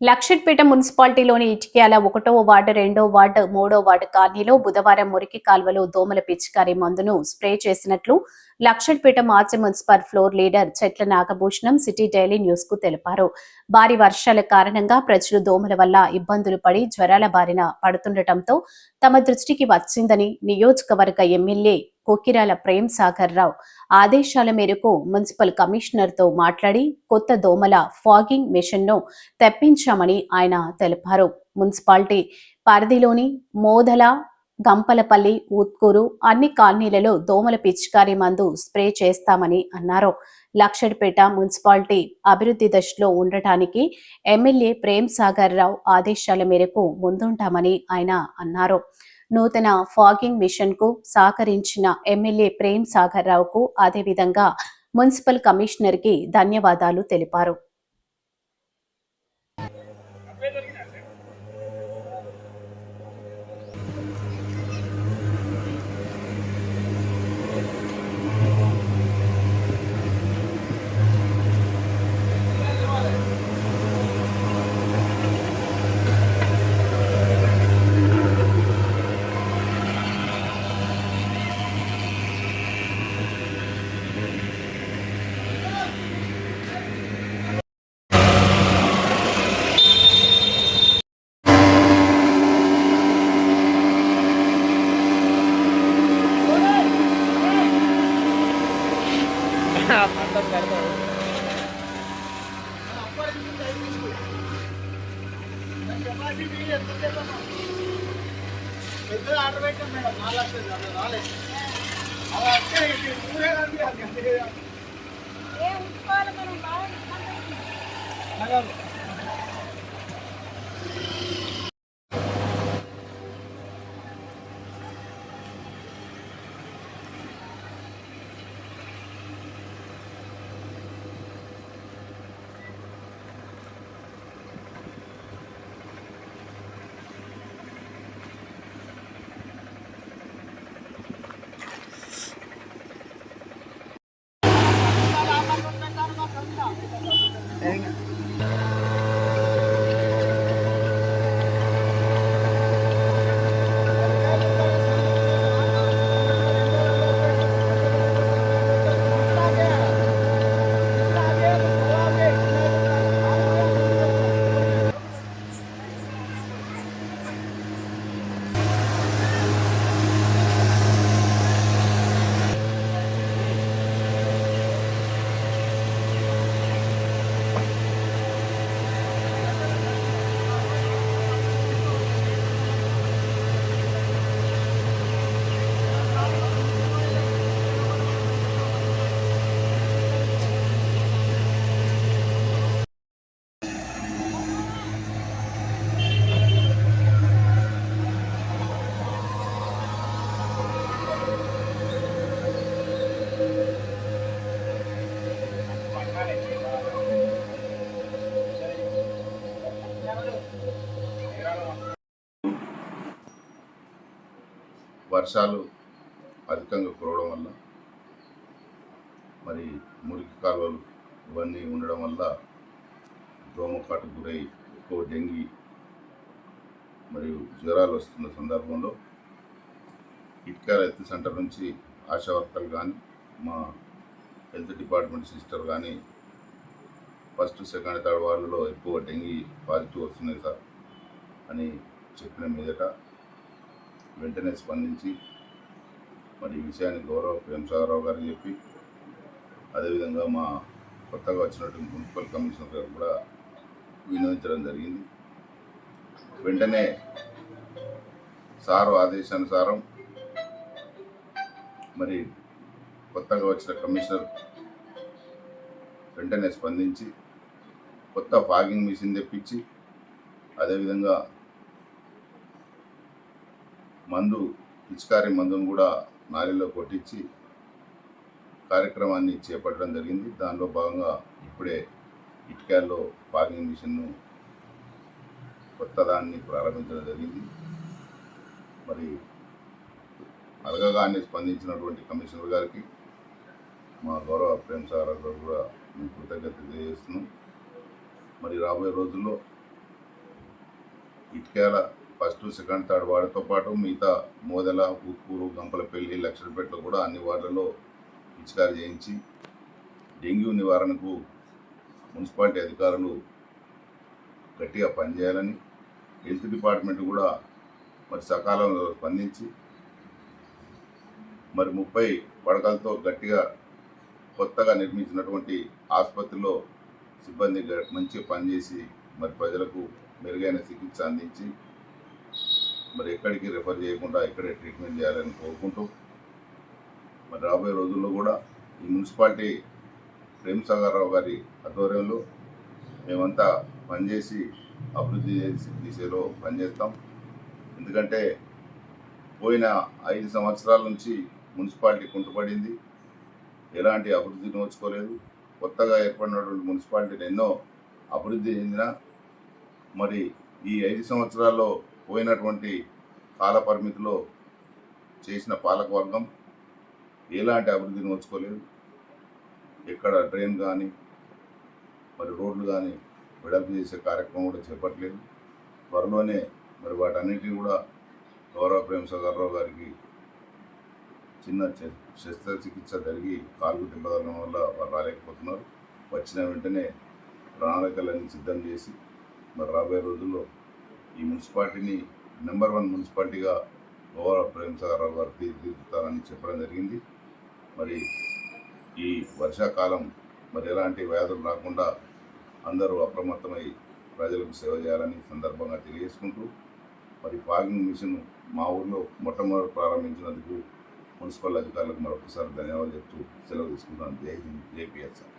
లక్షట్పేట మున్సిపాలిటీలోని ఇటిక్యాల ఒకటో వార్డు రెండో వార్డు మూడో వార్డు కాలనీలో బుధవారం మురికి కాల్వలో దోమల పిచికారి మందును స్ప్రే చేసినట్లు లక్షట్పేట మాజీ మున్సిపల్ ఫ్లోర్ లీడర్ చెట్ల నాగభూషణం సిటీ డైలీ న్యూస్కు తెలిపారు. భారీ వర్షాల కారణంగా ప్రజలు దోమల వల్ల ఇబ్బందులు పడి జ్వరాల బారిన పడుతుండటంతో తమ దృష్టికి వచ్చిందని నియోజకవర్గ ఎమ్మెల్యే కోకిరాల ప్రేమ్ సాగర్ రావు ఆదేశాల మేరకు మున్సిపల్ కమిషనర్తో మాట్లాడి కొత్త దోమల ఫాగింగ్ మిషన్ను తెప్పించామని ఆయన తెలిపారు. మున్సిపాలిటీ పరిధిలోని మోదల గంపలపల్లి ఊత్కూరు అన్ని కాలనీలలో దోమల పిచికారి మందు స్ప్రే చేస్తామని అన్నారు. లక్షడ్పేట మున్సిపాలిటీ అభివృద్ధి దశలో ఉండటానికి ఎమ్మెల్యే ప్రేమ్ సాగర్ రావు ఆదేశాల మేరకు ముందుంటామని ఆయన అన్నారు. నూతన ఫాగింగ్ మిషన్కు సహకరించిన ఎమ్మెల్యే ప్రేమ్ సాగర్ రావుకు అదేవిధంగా మున్సిపల్ కమిషనర్కి ధన్యవాదాలు తెలిపారు. పెద్దగా ఆర్డర్ పెట్టాం మేడం నాలుగు లక్షలు అలా రాలేదు అలా ఊరే కానీ అది అంతే వర్షాలు అధికంగా కురవడం వల్ల మరి మురికి కాలువలు ఇవన్నీ ఉండడం వల్ల దోమకాటు గురై ఎక్కువ డెంగీ మరియు జ్వరాలు వస్తున్న సందర్భంలో ఇటుకాల హెల్త్ సెంటర్ నుంచి ఆశా వర్కర్లు కానీ మా హెల్త్ డిపార్ట్మెంట్ సిస్టర్ కానీ ఫస్ట్ సెకండ్ థర్డ్ వార్డులో ఎక్కువ డెంగీ పాజిటివ్ వస్తున్నాయి సార్ అని చెప్పిన మీదట వెంటనే స్పందించి మరి ఈ విషయాన్ని గౌరవ ప్రేమసాగరరావు గారు చెప్పి అదేవిధంగా మా కొత్తగా వచ్చినటువంటి మున్సిపల్ కమిషనర్ గారు కూడా వినియోగించడం జరిగింది. వెంటనే సారు ఆదేశానుసారం మరి కొత్తగా వచ్చిన కమిషనర్ వెంటనే స్పందించి కొత్త ఫాగింగ్ మిషన్ తెప్పించి అదేవిధంగా మందు పిచికారి మందును కూడా నాలిలో కొట్టించి కార్యక్రమాన్ని చేపట్టడం జరిగింది. దానిలో భాగంగా ఇప్పుడే ఇటుకాల్లో పార్కింగ్ మిషన్ను కొత్త దాన్ని ప్రారంభించడం జరిగింది. మరి అడగగానే స్పందించినటువంటి కమిషనర్ గారికి మా గౌరవ ప్రేమ్ సాగర్ గారు కూడా మేము కృతజ్ఞత తెలియజేస్తున్నాం. మరి రాబోయే రోజుల్లో ఇటుకాల ఫస్ట్ సెకండ్ థర్డ్ వార్డుతో పాటు మిగతా మోదల ఉత్కూరు గంపలపల్లి లక్షలపేటలో కూడా అన్ని వార్డులలో పిచికారి చేయించి డెంగ్యూ నివారణకు మున్సిపాలిటీ అధికారులు గట్టిగా పనిచేయాలని హెల్త్ డిపార్ట్మెంట్ కూడా మరి సకాలంలో స్పందించి మరి ముప్పై పడకలతో గట్టిగా కొత్తగా నిర్మించినటువంటి ఆసుపత్రిలో సిబ్బంది గ- మంచిగా పనిచేసి మరి ప్రజలకు మెరుగైన చికిత్స అందించి మరి ఎక్కడికి రెఫర్ చేయకుండా ఇక్కడే ట్రీట్మెంట్ చేయాలని కోరుకుంటూ మరి రాబోయే రోజుల్లో కూడా ఈ మున్సిపాలిటీ ప్రేమ్ సాగర్రావు గారి ఆధ్వర్యంలో మేమంతా పనిచేసి అభివృద్ధి చేసి దిశలో పనిచేస్తాం. ఎందుకంటే పోయిన ఐదు సంవత్సరాల నుంచి మున్సిపాలిటీ కుంటుపడింది. ఎలాంటి అభివృద్ధి నోచుకోలేదు. కొత్తగా ఏర్పడినటువంటి మున్సిపాలిటీలు ఎన్నో అభివృద్ధి చెందిన మరి ఈ ఐదు సంవత్సరాల్లో పోయినటువంటి కాల పరిమితిలో చేసిన పాలకవర్గం ఎలాంటి అభివృద్ధిని వచ్చుకోలేదు ఎక్కడ డ్రైన్ కానీ మరి రోడ్లు కానీ వెడల్పు చేసే కార్యక్రమం కూడా చేపట్టలేదు. త్వరలోనే మరి వాటన్నిటిని కూడా గౌరవ ప్రేమసాగర్రావు గారికి చిన్న శస్త్రచికిత్స జరిగి కాలు దెబ్బతగలడం వల్ల వారు రాలేకపోతున్నారు. వచ్చిన వెంటనే ప్రణాళికలన్నీ సిద్ధం చేసి మరి రాబోయే రోజుల్లో ఈ మున్సిపాలిటీని నెంబర్ వన్ మున్సిపాలిటీగా గౌరవ ప్రేమసాగర్రావు గారు తీర్చిదిద్దుతారని చెప్పడం జరిగింది. మరి ఈ వర్షాకాలం మరి ఎలాంటి వ్యాధులు రాకుండా అందరూ అప్రమత్తమై ప్రజలకు సేవ చేయాలని సందర్భంగా తెలియజేసుకుంటూ మరి ఫాగింగ్ మిషన్ మా ఊర్లో మొట్టమొదటి ప్రారంభించినందుకు మున్సిపల్ అధికారులకు మరొకసారి ధన్యవాదాలు చెప్తూ సెలవు తీసుకుంటాను జై హింద్ జేపీఎస్ఆర్